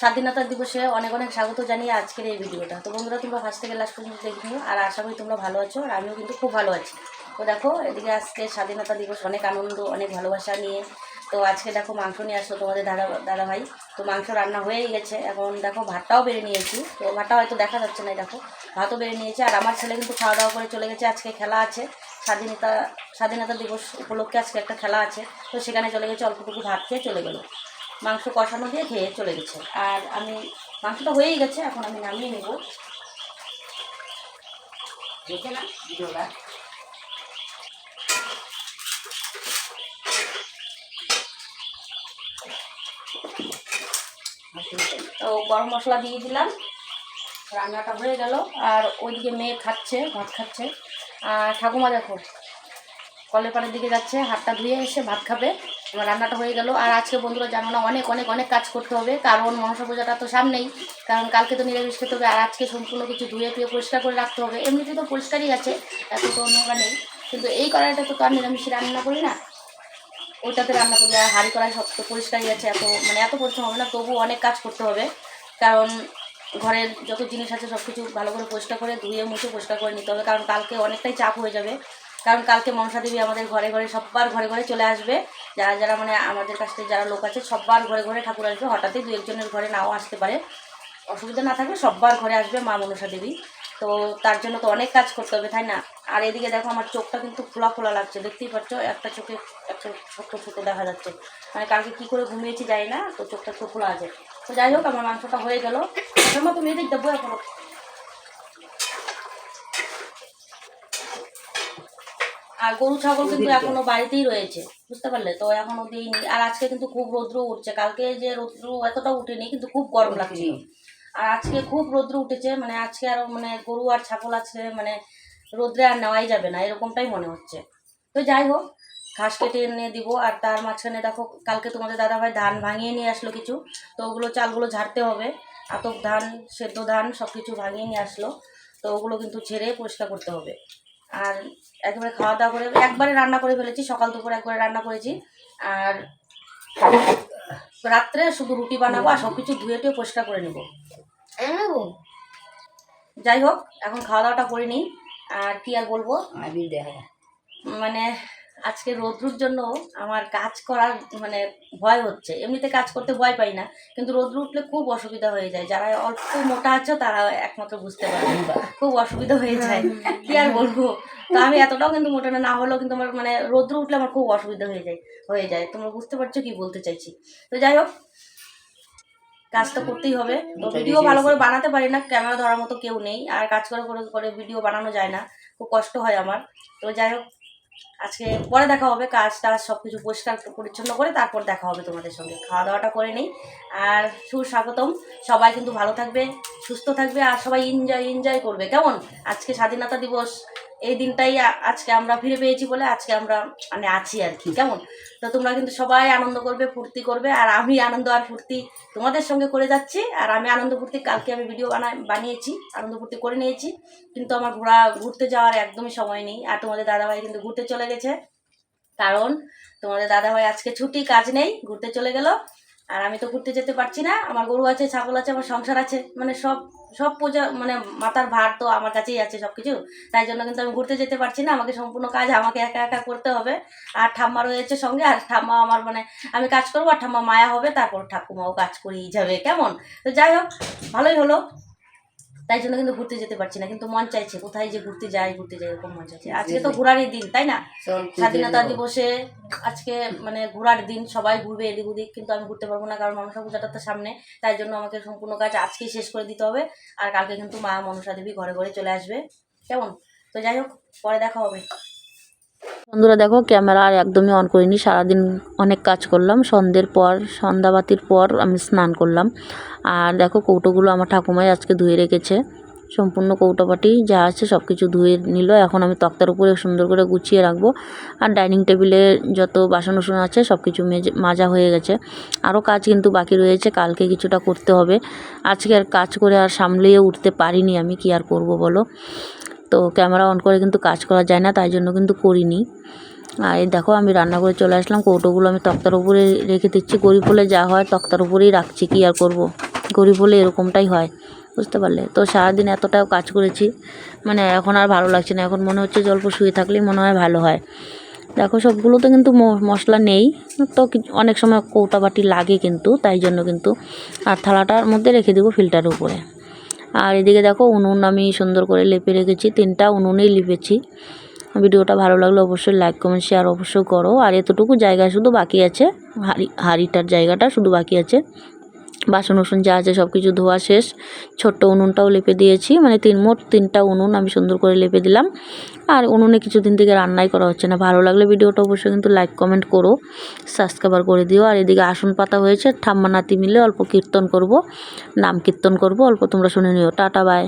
স্বাধীনতা দিবসে অনেক অনেক স্বাগত জানিয়ে আজকের এই ভিডিওটা। তো বন্ধুরা, তোমরা ফার্স্ট থেকে লাস্ট পর্যন্ত দেখে নিও। আর আশা করি তোমরা ভালো আছো, আর আমিও কিন্তু খুব ভালো আছি। তো দেখো, এদিকে আজকে স্বাধীনতা দিবস, অনেক আনন্দ, অনেক ভালোবাসা নিয়ে। তো আজকে দেখো মাংস নিয়ে আসলো তোমাদের দাদা দাদা ভাই তো মাংস রান্না হয়েই গেছে। এখন দেখো ভাতটাও বেড়ে নিয়েছি। তো ভাতটা হয়তো দেখা যাচ্ছে না দেখো। ভাতও বেড়ে নিয়েছে। আর আমার ছেলে কিন্তু খাওয়া দাওয়া করে চলে গেছে। আজকে খেলা আছে। স্বাধীনতা স্বাধীনতা দিবস উপলক্ষে আজকে একটা খেলা আছে। তো সেখানে চলে গেছে, অল্পটুকু ভাত খেয়ে চলে গেলো। মাংস কষানো দিয়ে খেয়ে চলে গেছে। আর আমি, মাংসটা হয়েই গেছে, এখন আমি নামিয়ে নেব। দেখে না ভিডিওটা। তো গরম মশলা দিয়ে দিলাম। রান্নাটা হয়ে গেল। আর ওইদিকে মেয়ে খাচ্ছে, ভাত খাচ্ছে। আর ঠাকুমা দেখো কলের পাড়ের দিকে যাচ্ছে, হাতটা ধুয়ে এসে ভাত খাবে। আমার রান্নাটা হয়ে গেল। আর আজকে বন্ধুরা জানো না, অনেক অনেক অনেক কাজ করতে হবে। কারণ মনসা পূজাটা তো সামনেই। কারণ কালকে তো নিরামিষ খেতে হবে, আর আজকে সম্পূর্ণ কিছু ধুয়ে টুয়ে পরিষ্কার করে রাখতে হবে। এমনিতে তো পরিষ্কারই আছে, এত তো নোংরা নেই। কিন্তু এই কড়াইটা তো আর নিরামিষ রান্না করি না। ওইটাতে রান্না করি আর হাঁড়ি কড়াই সব তো পরিষ্কারই আছে, এত মানে এত পরিশ্রম হবে না, তবু অনেক কাজ করতে হবে। কারণ ঘরের যত জিনিস আছে সব কিছু ভালো করে পরিষ্কার করে ধুয়ে মুছে পরিষ্কার করে নিতে হবে। কারণ কালকে অনেকটাই চাপ হয়ে যাবে। কারণ কালকে মনসা দেবী আমাদের ঘরে ঘরে সব্বার ঘরে ঘরে চলে আসবে। যারা যারা মানে আমাদের কাছ থেকে যারা লোক আছে, সব্বার ঘরে ঘরে ঠাকুর আসবে। হঠাৎই দু একজনের ঘরে নাও আসতে পারে। অসুবিধা না থাকলে সব্বার ঘরে আসবে মা মনসা দেবী। তো তার জন্য তো অনেক কাজ করতে হবে, তাই না? আর এদিকে দেখো আমার চোখটা কিন্তু ফোলা ফোলা লাগছে, দেখতেই পাচ্ছ? একটা চোখে একটা ছোট্ট ছোটো দেখা যাচ্ছে। মানে কালকে কী করে ঘুমিয়েছি যাই না, তো চোখটা একটু ফোলা আছে। তো যাই হোক, আমার মাংসটা হয়ে গেল। মতো মেয়ে দেখতে বই আর গরু ছাগল কিন্তু এখনও বাড়িতেই রয়েছে বুঝতে পারলে? তো এখনও দিইনি। আর আজকে কিন্তু খুব রৌদ্র উঠছে। কালকে যে রৌদ্র এতটা উঠেনি কিন্তু খুব গরম লাগছে আর আজকে খুব রৌদ্র উঠেছে মানে আজকে আরও মানে গরু আর ছাগল আছে মানে রোদ্রে আর নেওয়াই যাবে না এরকমটাই মনে হচ্ছে। তো যাই হোক ঘাস কেটে এনে দিব। আর তার মাঝখানে দেখো কালকে তোমাদের দাদাভাই ধান ভাঙিয়ে নিয়ে আসলো কিছু তো ওগুলো চালগুলো ঝাড়তে হবে। আতক ধান সেদ্ধ ধান সব কিছু ভাঙিয়ে নিয়ে আসলো তো ওগুলো কিন্তু ঝেড়ে পরিষ্কার করতে হবে। আর একেবারে খাওয়া দাওয়া করে একবারে রান্না করে ফেলেছি সকাল দুপুর একবারে রান্না করেছি। আর রাত্রে শুধু রুটি বানাবো আর সব কিছু ধুয়ে টুয়ে পরিষ্কার করে নেব। যাই হোক এখন খাওয়া দাওয়াটা করে নিই। আর কি আর বলব? দেখা মানে আজকে রোদ্রুর জন্য আমার কাজ করার মানে ভয় হচ্ছে। এমনিতে কাজ করতে ভয় পাই না কিন্তু রোদ্রু উঠলে খুব অসুবিধা হয়ে যায়। যারা অল্প মোটা আছে তারা একমাত্র বুঝতে পারে খুব অসুবিধা হয়ে যায়। কি আর বলব? তো আমি এতটাও কিন্তু মোটা না হলেও কিন্তু আমার মানে রোদ্রু উঠলে আমার খুব অসুবিধা হয়ে যায় হয়ে যায়। তোমরা বুঝতে পারছ কি বলতে চাইছি? তো যাই হোক কাজ তো করতেই হবে। তো ভিডিও ভালো করে বানাতে পারি না ক্যামেরা ধরার মতো কেউ নেই। আর কাজ করে করে করে ভিডিও বানানো যায় না। খুব কষ্ট হয় আমার। তো যাই হোক আজকে পরে দেখা হবে, কাজ টাজ সব কিছু পরিষ্কার পরিচ্ছন্ন করে তারপর দেখা হবে তোমাদের সঙ্গে। খাওয়া দাওয়াটা করে নেই। আর সুস্বাগতম। সবাই কিন্তু ভালো থাকবে, সুস্থ থাকবে আর সবাই এনজয় এনজয় করবে। কেমন? আজকে স্বাধীনতা দিবস। এই দিনটাই আজকে আমরা ফিরে পেয়েছি বলে আজকে আমরা মানে আছি আর কি, কেমন? তো তোমরা কিন্তু সবাই আনন্দ করবে, ফুর্তি করবে, আর আমি আনন্দ আর ফুর্তি তোমাদের সঙ্গে করে যাচ্ছি, আর আমি আনন্দ ফুর্তি কালকে আমি ভিডিও বানা বানিয়েছি, আনন্দ ফুর্তি করে নিয়েছি, কিন্তু আমার ঘোরা, ঘুরতে যাওয়ার একদমই সময় নেই, আর তোমাদের দাদাভাই কিন্তু ঘুরতে চলে গেছে, কারণ তোমাদের দাদাভাই আজকে ছুটি, কাজ নেই, ঘুরতে চলে গেল আর আমি তো ঘুরতে যেতে পারছি না, আমার গরু আছে, ছাগল আছে, আমার সংসার আছে মানে সব সব পূজা মানে মাথার ভার তো আমার কাছেই আছে সব কিছু তাই জন্য কিন্তু আমি ঘুরতে যেতে পারছি না, আমাকে সম্পূর্ণ কাজ আমাকে একা একা করতে হবে, আর ঠাম্মা রয়েছে সঙ্গে, আর ঠাম্মা আমার মানে আমি কাজ করব, আর ঠাম্মা মায়া হবে, তারপর ঠাকুমাও কাজ করেই যাবে, কেমন? তো যাই হোক, ভালোই হলো। তাই জন্য কিন্তু ঘুরতে যেতে পারছি না কিন্তু মন চাইছে কোথায় যে ঘুরতে যাই ঘুরতে যাই এরকম মন চাইছে। আজকে তো ঘোরারই দিন তাই না? স্বাধীনতা দিবসে আজকে মানে ঘোরার দিন সবাই ঘুরবে এদিক ওদিক কিন্তু আমি ঘুরতে পারব না কারণ মনসা পূজাটা তো সামনে তাই জন্য আমাকে সম্পূর্ণ কাজ আজকেই শেষ করে দিতে হবে আর কালকে কিন্তু মা মনসা দেবী ঘরে ঘরে চলে আসবে। কেমন? তো যাই হোক পরে দেখা হবে। বন্ধুরা দেখো, ক্যামেরা আর একদমই অন করিনি। সারাদিন অনেক কাজ করলাম। সন্ধ্যের পর, সন্ধ্যাবাতির পর আমি স্নান করলাম। আর দেখো, কৌটোগুলো আমার ঠাকুমাই আজকে ধুয়ে রেখেছে। সম্পূর্ণ কৌটোপাটি যা আছে সব কিছু ধুয়ে নিল। এখন আমি তক্তার উপরে সুন্দর করে গুছিয়ে রাখব। আর ডাইনিং টেবিলে যত বাসন উসন আছে সব কিছু মেজে, মাজা হয়ে গেছে। আরও কাজ কিন্তু বাকি রয়েছে। কালকে কিছুটা করতে হবে। আজকে আর কাজ করে আর সামলিয়ে উঠতে পারিনি আমি। কি আর করব বলো? তো ক্যামেরা অন করে কিন্তু কাজ করা যায় না, তাই জন্য কিন্তু করিনি। আর এই দেখো আমি রান্না করে চলে আসলাম, কৌটোগুলো আমি তক্তার উপরে রেখে দিচ্ছি। গরিব বলে যা হয় তক্তার উপরেই রাখছি, কি আর করব? গরিব হলে এরকমটাই হয়, বুঝতে পারলে? তো সারাদিন এতটাও কাজ করেছি মানে এখন আর ভালো লাগছে না। এখন মনে হচ্ছে যে অল্প শুয়ে থাকলেই মনে হয় ভালো হয়। দেখো সবগুলোতে কিন্তু মশলা নেই, তো অনেক সময় কৌটা বাটি লাগে কিন্তু, তাই জন্য কিন্তু আর থালাটার মধ্যে রেখে দেবো ফিল্টারের উপরে। আর এদিকে দেখো উনুন আমি সুন্দর করে লেপে রেখেছি, তিনটা উনুনেই লিপেছি। ভিডিওটা ভালো লাগলে অবশ্যই লাইক কমেন্ট শেয়ার অবশ্যই করো। আর এতটুকু জায়গা শুধু বাকি আছে, হাড়ি হাড়িটার জায়গাটা শুধু বাকি আছে। বাসন উসন যা আছে সব কিছু ধোয়া শেষ। ছোট্ট উনুনটাও লেপে দিয়েছি। মানে তিন, মোট তিনটা উনুন আমি সুন্দর করে লেপে দিলাম। আর উনুনে কিছুদিন থেকে রান্নাই করা হচ্ছে না। ভালো লাগলে ভিডিওটা অবশ্যই কিন্তু লাইক, কমেন্ট করো, সাবস্ক্রাইবার করে দিও। আর এদিকে আসন পাতা হয়েছে। ঠাম্মা নাতি মিলে অল্প কীর্তন করব। নাম কীর্তন করব। অল্প তোমরা শুনে নিও। Tata bye